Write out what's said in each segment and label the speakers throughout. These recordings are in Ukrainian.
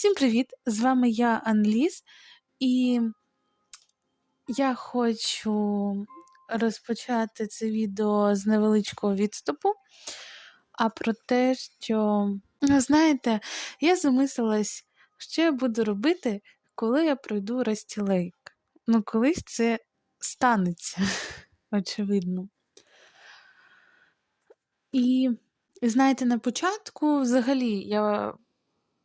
Speaker 1: Всім привіт! З вами я Анліз, і я хочу розпочати це відео з невеличкого відступу, а про те, що, ну, знаєте, я замислилась, що я буду робити, коли я пройду Растілейк. Ну, колись це станеться, очевидно. І, знаєте, на початку взагалі я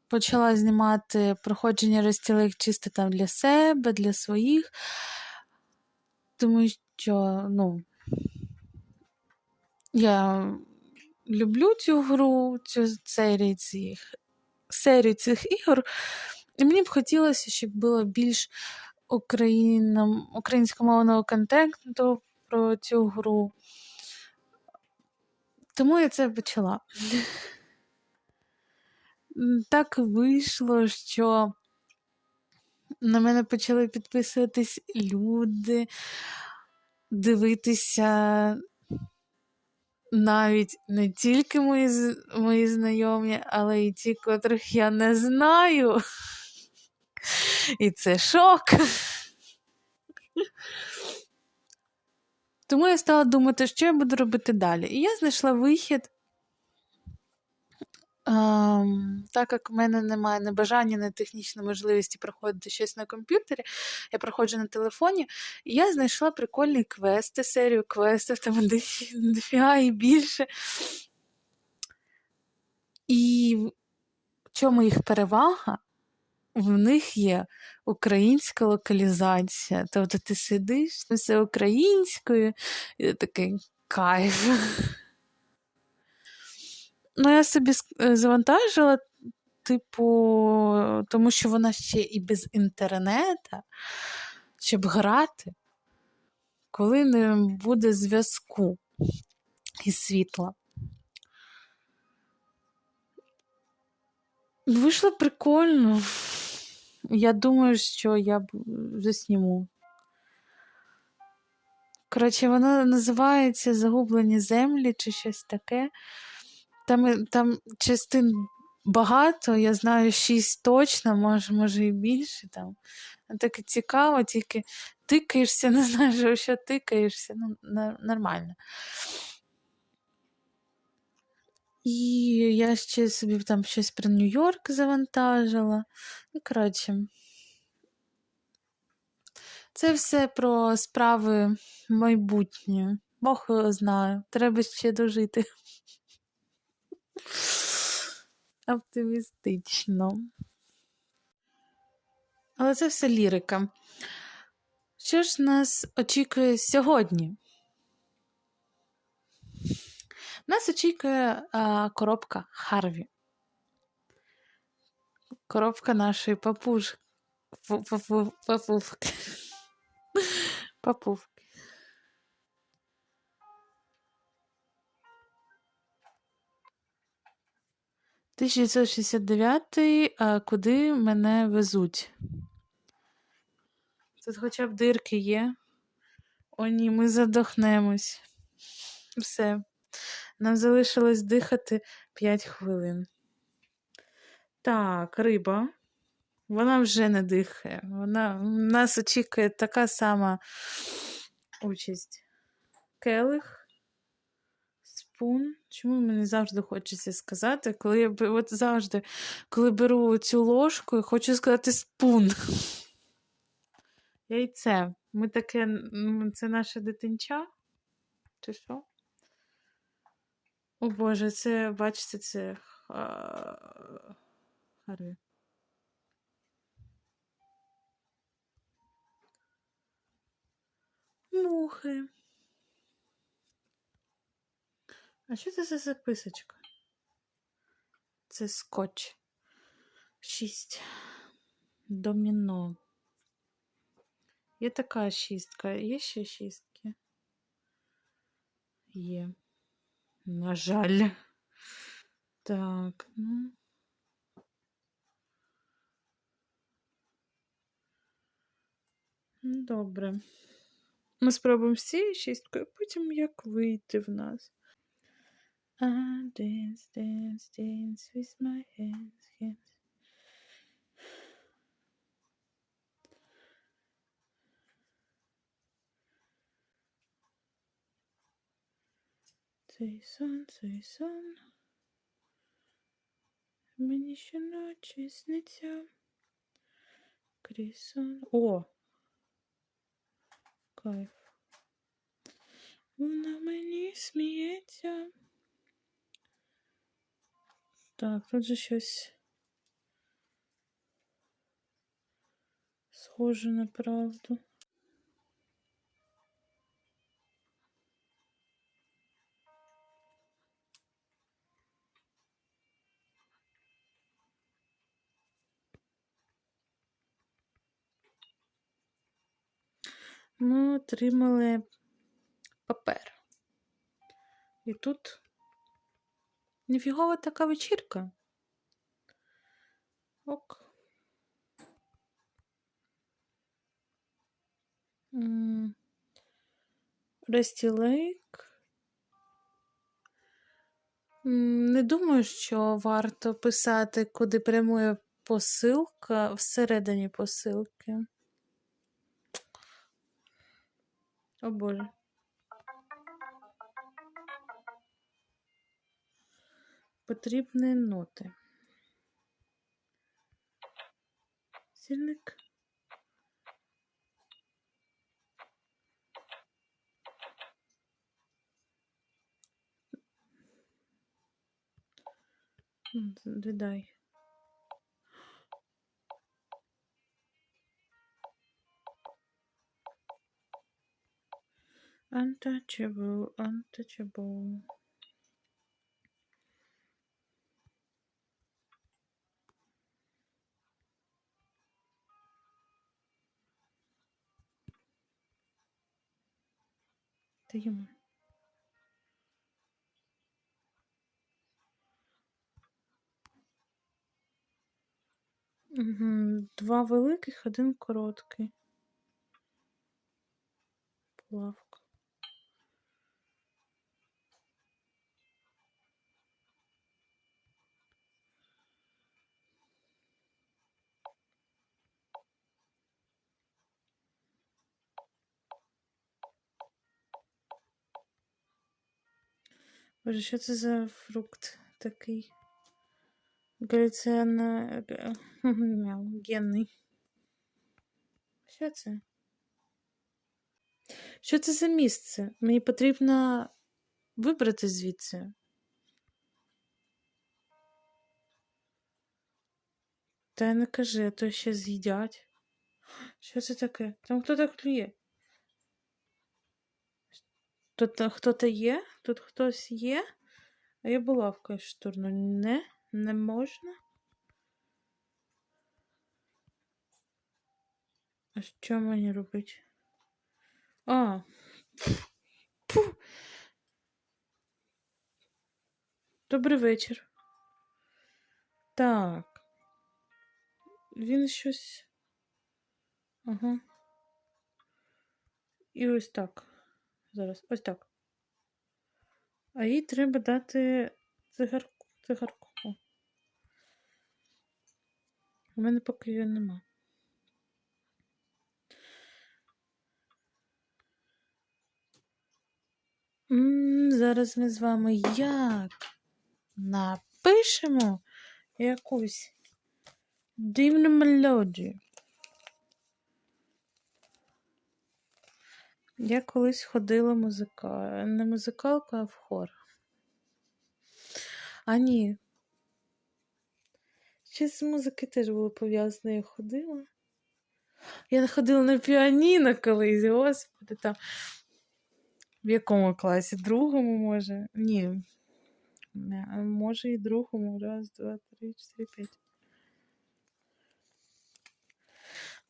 Speaker 1: почала знімати проходження розстілих чисто там для себе, для своїх, тому що, ну, я люблю цю гру, цю серію цих, серію цих ігор, і мені б хотілося, щоб було більш українськомовного контенту про цю гру. Тому я це почала так вийшло, що на мене почали підписуватись люди, дивитися навіть не тільки мої мої знайомі, але й ті, котрих я не знаю. І це шок. Тому я стала думати, що я буду робити далі. І я знайшла вихід так як в мене немає ні бажання, ні технічної можливості проходити щось на комп'ютері, я проходжу на телефоні, і я знайшла прикольні квести, серію квестів, там дофіга і більше. І в чому їх перевага? В них є українська локалізація. Тобто ти сидиш все українською, і такий кайф. Ну, я собі е, завантажила, типу, тому що вона ще і без інтернету, щоб грати, коли не буде зв'язку і світла. Вийшло прикольно. Я думаю, що я засніму. Коротше, воно називається Загублені землі чи щось таке. Там там частин багато, я знаю шість точно, може, може і більше. там. Так цікаво, тільки тикаєшся, не знаєш, що тикаєшся. ну, Нормально. І я ще собі там щось про Нью-Йорк завантажила. Ну, коротше, це все про справи майбутнє. Бог його знає. Треба ще дожити. Оптимістично. Але це все лірика. Що ж нас очікує сьогодні? Нас очікує а, коробка Харві. Коробка нашої папуж. Папувки. Папувки. 1969 а куди мене везуть? Тут хоча б дирки є. О, ні, ми задохнемось. Все. Нам залишилось дихати 5 хвилин. Так, риба. Вона вже не дихає. Вона нас очікує така сама участь. Келих спун. Чому мені завжди хочеться сказати, коли я от завжди, коли беру цю ложку, хочу сказати спун. Яйце. Ми таке, це наше дитинча? Чи що? О Боже, це, бачите, це хари. Мухи. А що це за записочка? Це скотч. Шість. Доміно. Є така шістка. Є ще шістки? Є. На жаль. Так, ну. Добре. Ми спробуємо з цією шісткою, потім як вийти в нас. I dance, dance, dance with my hands, hands. Цей сон, цей сон. Мені щоночі сниться. Крізь сон. О! Кайф. Вона мені сміється. Так, тут же щось схоже на правду. Ми отримали папер. І тут ніфігова така вечірка. Ок. Ресті Лейк. Не думаю, що варто писати, куди прямує посилка всередині посилки. О Боже. Потрібні ноти. Сірник. М, Віддай. Untouchable, untouchable. Та йому. Два великих, один короткий. Плавка. Боже, що це за фрукт такий? Галюціана... г- мяу, генний. Що це? Що це за місце? Мені потрібно вибрати звідси. Та не кажи, а то ще з'їдять. Що це таке? Там хто так клює? Тут хто-то є? Тут хтось є? А я булавкою штурну. Не, не можна. А що мені робити? А. Фу. Добрий вечір. Так. Він щось. Ага. І ось так. Зараз. Ось так. А їй треба дати цигарку. цигарку. У мене поки її нема. Зараз ми з вами як напишемо якусь дивну мелодію. Я колись ходила музика... не музикалку, а в хор. А ні. Ще з музики теж було пов'язано, я ходила. Я ходила на піаніно колись, господи, там. В якому класі? Другому, може? Ні. Може і другому. Раз, два, три, чотири, п'ять.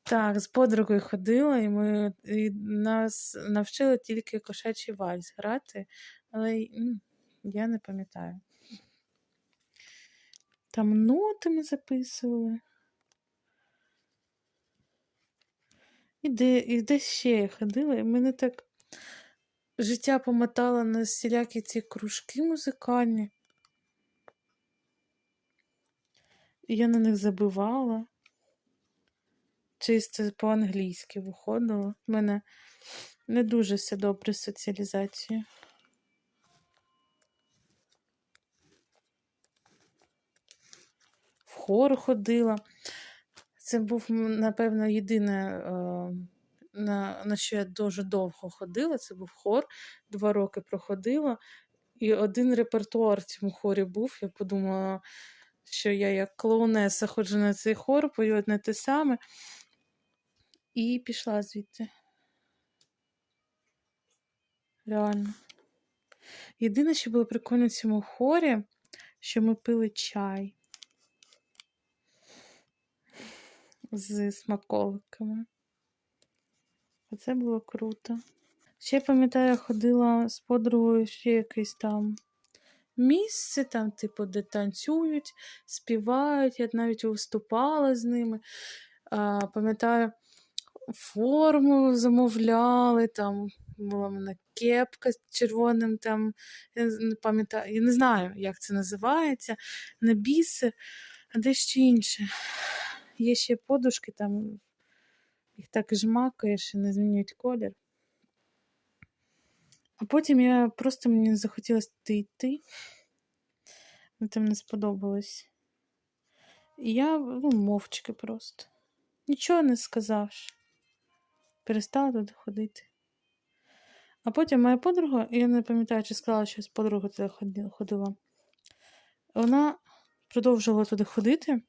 Speaker 1: Так, з подругою ходила, і ми і нас навчили тільки кошачий вальс грати, але я не пам'ятаю. Там ноти ми записували. І, де, і десь ще я ходила, і мене так життя помотало на всілякі ці кружки музикальні. І я на них забивала чисто по-англійськи виходило. У мене не дуже все добре з соціалізацією. В хор ходила. Це був, напевно, єдине, е, на на що я дуже довго ходила. Це був хор, два роки проходила. І один репертуар в цьому хорі був. Я подумала, що я як клоунеса ходжу на цей хор, пою одне те саме. І пішла звідти. Реально. Єдине, що було прикольно в цьому хорі, що ми пили чай з смаколиками. Оце було круто. Ще пам'ятаю, я ходила з подругою ще якесь там місце, там, типу, де танцюють, співають. Я навіть виступала з ними. А, пам'ятаю, форму замовляли, там була в мене кепка з червоним, там, я не пам'ятаю, я не знаю, як це називається, не бісер, а дещо інше. Є ще подушки, там їх так жмакаєш і не змінюють колір. А потім я просто мені захотілося туди йти. Мені там не сподобалось. І я ну, мовчки просто. Нічого не сказавши. Перестала туди ходити. А потім моя подруга, я не пам'ятаю, чи сказала, що з подругою туди ходила. Вона продовжувала туди ходити.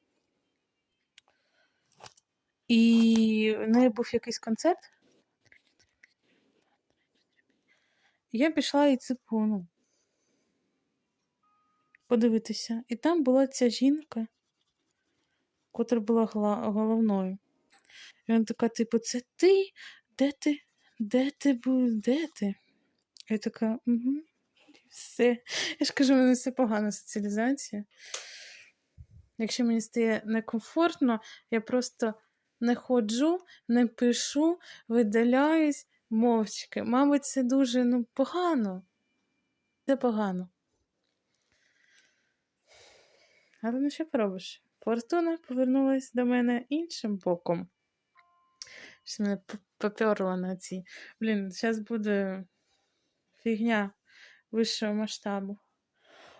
Speaker 1: І в неї був якийсь концерт. Я пішла і типу, ну, подивитися. І там була ця жінка, котра була головною. І вона така, типу, це ти? Де ти? Де ти був? Де ти? Я така, угу. Все. Я ж кажу, мене все погана соціалізація. Якщо мені стає некомфортно, я просто не ходжу, не пишу, видаляюсь мовчки. Мабуть, це дуже ну, погано. Це погано. Але ну що поробиш? Фортуна повернулась до мене іншим боком. Що мене поперло на ці. Блін, зараз буде фігня вищого масштабу.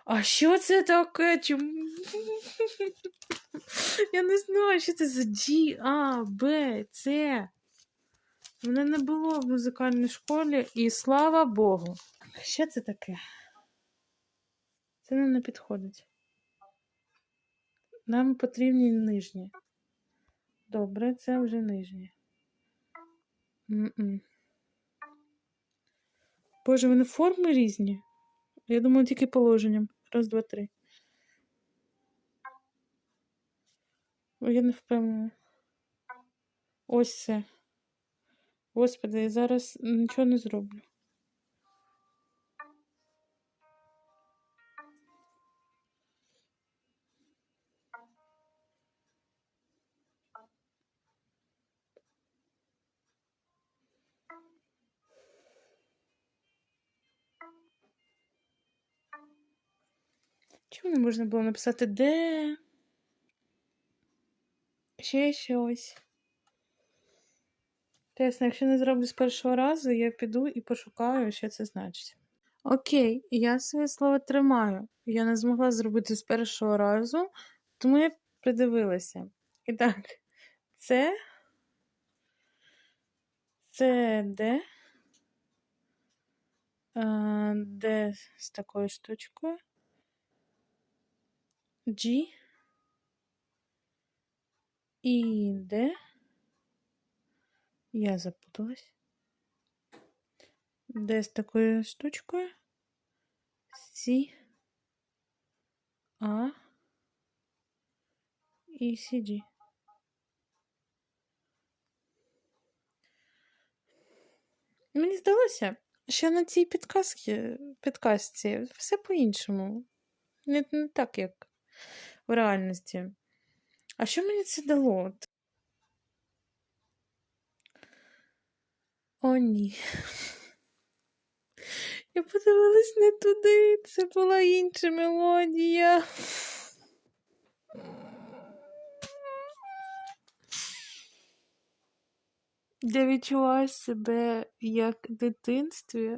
Speaker 1: А що це таке? Я не знаю, що це за G, А, Б, С. Мене не було в музикальній школі, і слава Богу. Що це таке? Це нам не підходить. Нам потрібні нижні. Добре, це вже нижні. Боже, вони форми різні. Я думаю, тільки положенням. Раз, два, три. Я не впевнена. Ось це. Господи, я зараз нічого не зроблю. Чому не можна було написати де? Ще щось. Чесно, якщо не зроблю з першого разу, я піду і пошукаю, що це значить. Окей, я своє слово тримаю. Я не змогла зробити з першого разу, тому я придивилася. І так, це. Це де? Де з такою штучкою? G. І де? Я запуталась. Де з такою штучкою? Сі. А. І CG. Мені здалося, що на цій підказці, підказці все по-іншому. Не, не так, як в реальності. А що мені це дало? О, ні. Я подивилась не туди. Це була інша мелодія. Я відчуваю себе як в дитинстві,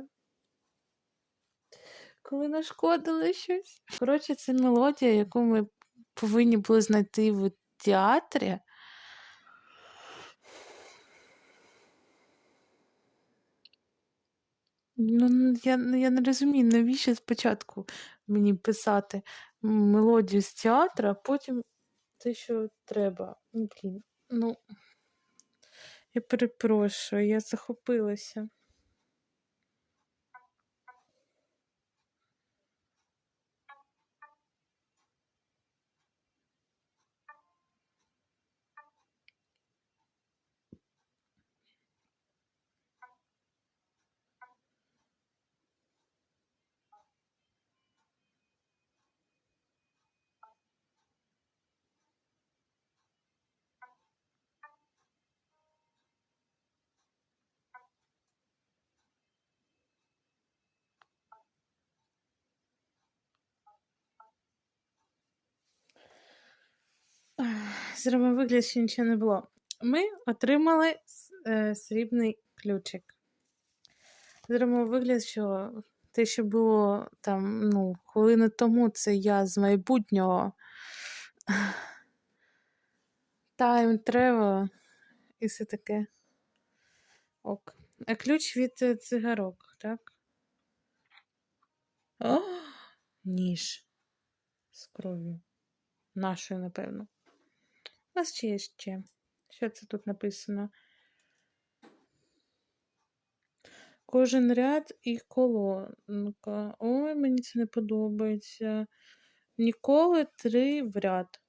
Speaker 1: коли нашкодили щось. Коротше, це мелодія, яку ми повинні були знайти в театрі. Ну, я, я не розумію, навіщо спочатку мені писати мелодію з театру, а потім те, що треба. Ну, блін, ну, я перепрошую, я захопилася. Зробимо вигляд, що нічого не було. Ми отримали е, срібний ключик. Зробимо вигляд, що те, що було там, ну, хвилину тому, це я з майбутнього. Time travel і все таке. Ок. А ключ від е, цигарок, так? О, ніж з кров'ю. Нашою, напевно. Нас ще є ще. Що це тут написано? Кожен ряд і колонка. Ой, мені це не подобається. Ніколи три в ряд.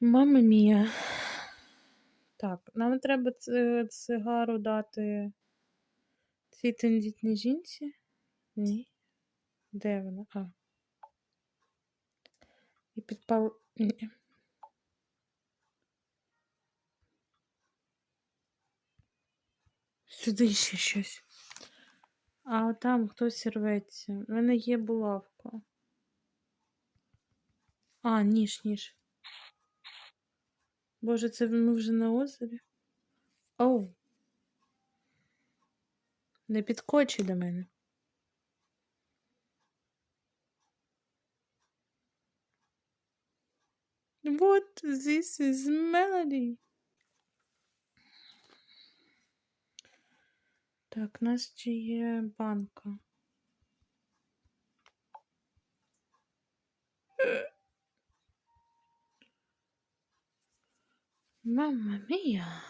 Speaker 1: Мама мія. Так, нам треба цигару дати цій тендітній жінці? Ні. Де вона? А. І підпал. Ні. Сюди ще щось. А там хтось рветься. У мене є булавка. А, ніж, ніж. Боже, це ми вже на озері? Оу. Не підкочуй до мене. What? This is melody. Так, у нас ще є банка. Мама мія.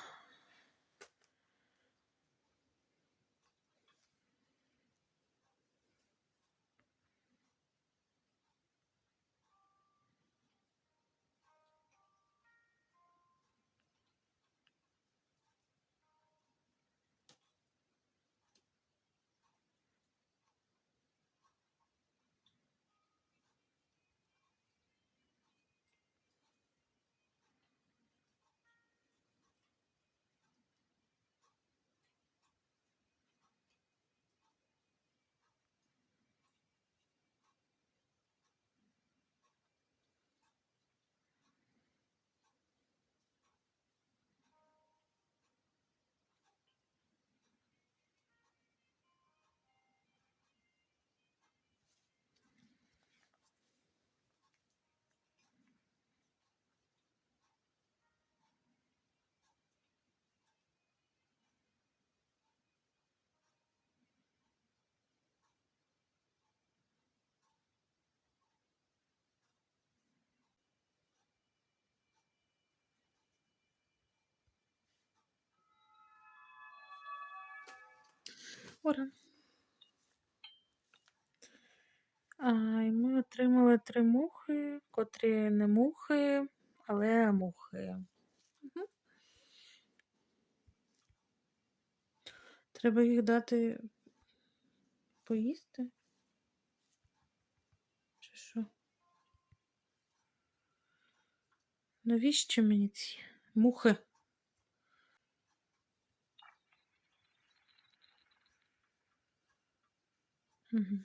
Speaker 1: Ура. А, і ми отримали три мухи, котрі не мухи, але мухи. Угу. Треба їх дати поїсти? Чи що? Навіщо мені ці мухи? Угу.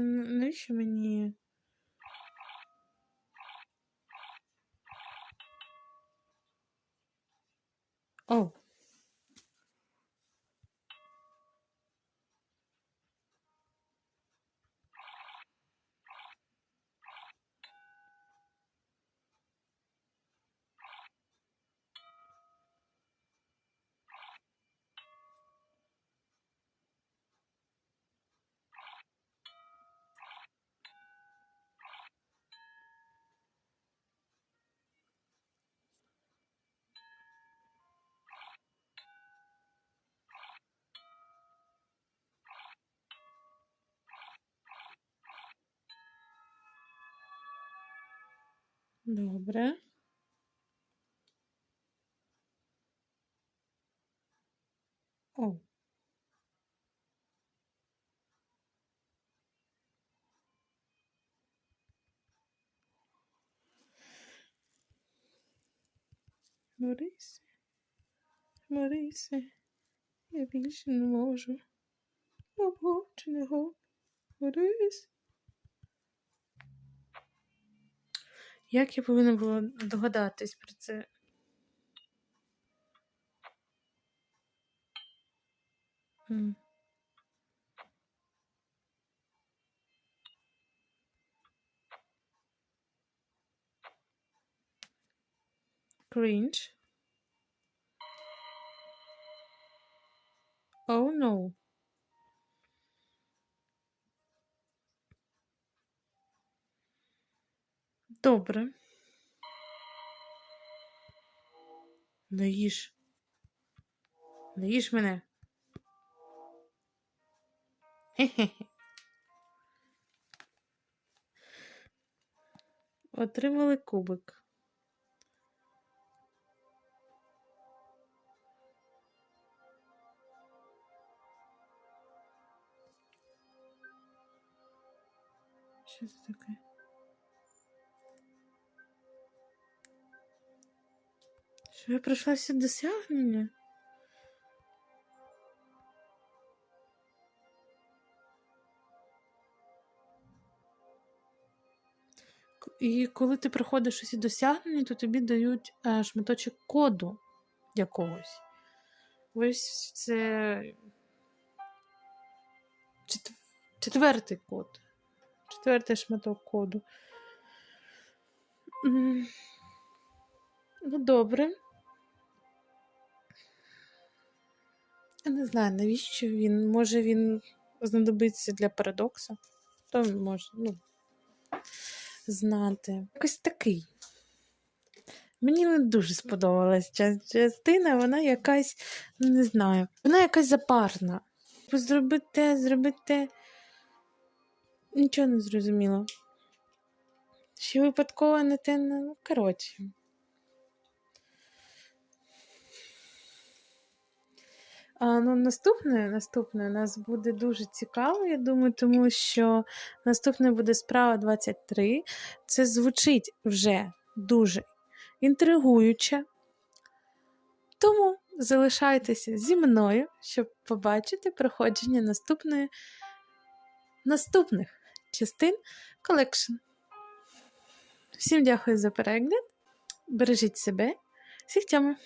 Speaker 1: Н- Навіщо мені? О. Добре. О. Борисе, Борисе, я більше не можу. Ого, чи не го? Борис. Як я повинна була догадатись про це? Cringe. Oh no. Добре. Не їж. Не їж мене. Хе-хе-хе. Отримали кубик. Що це таке? Що я пройшла всі досягнення? І коли ти проходиш усі досягнення, то тобі дають е, шматочок коду якогось. Ось це четвертий код. Четвертий шматок коду. Ну, добре. Я не знаю, навіщо він. Може він знадобиться для парадокса. Хто може, ну, знати. Якось такий. Мені не дуже сподобалась ця частина, вона якась, ну, не знаю, вона якась запарна. Типу, Зроби те, зроби те. Нічого не зрозуміло. Ще випадково не те, ну, коротше. А, ну, наступне, наступне у нас буде дуже цікаво, я думаю, тому що наступне буде справа 23. Це звучить вже дуже інтригуюче. Тому залишайтеся зі мною, щоб побачити проходження наступної, наступних частин колекшн. Всім дякую за перегляд. Бережіть себе. Всіх тями!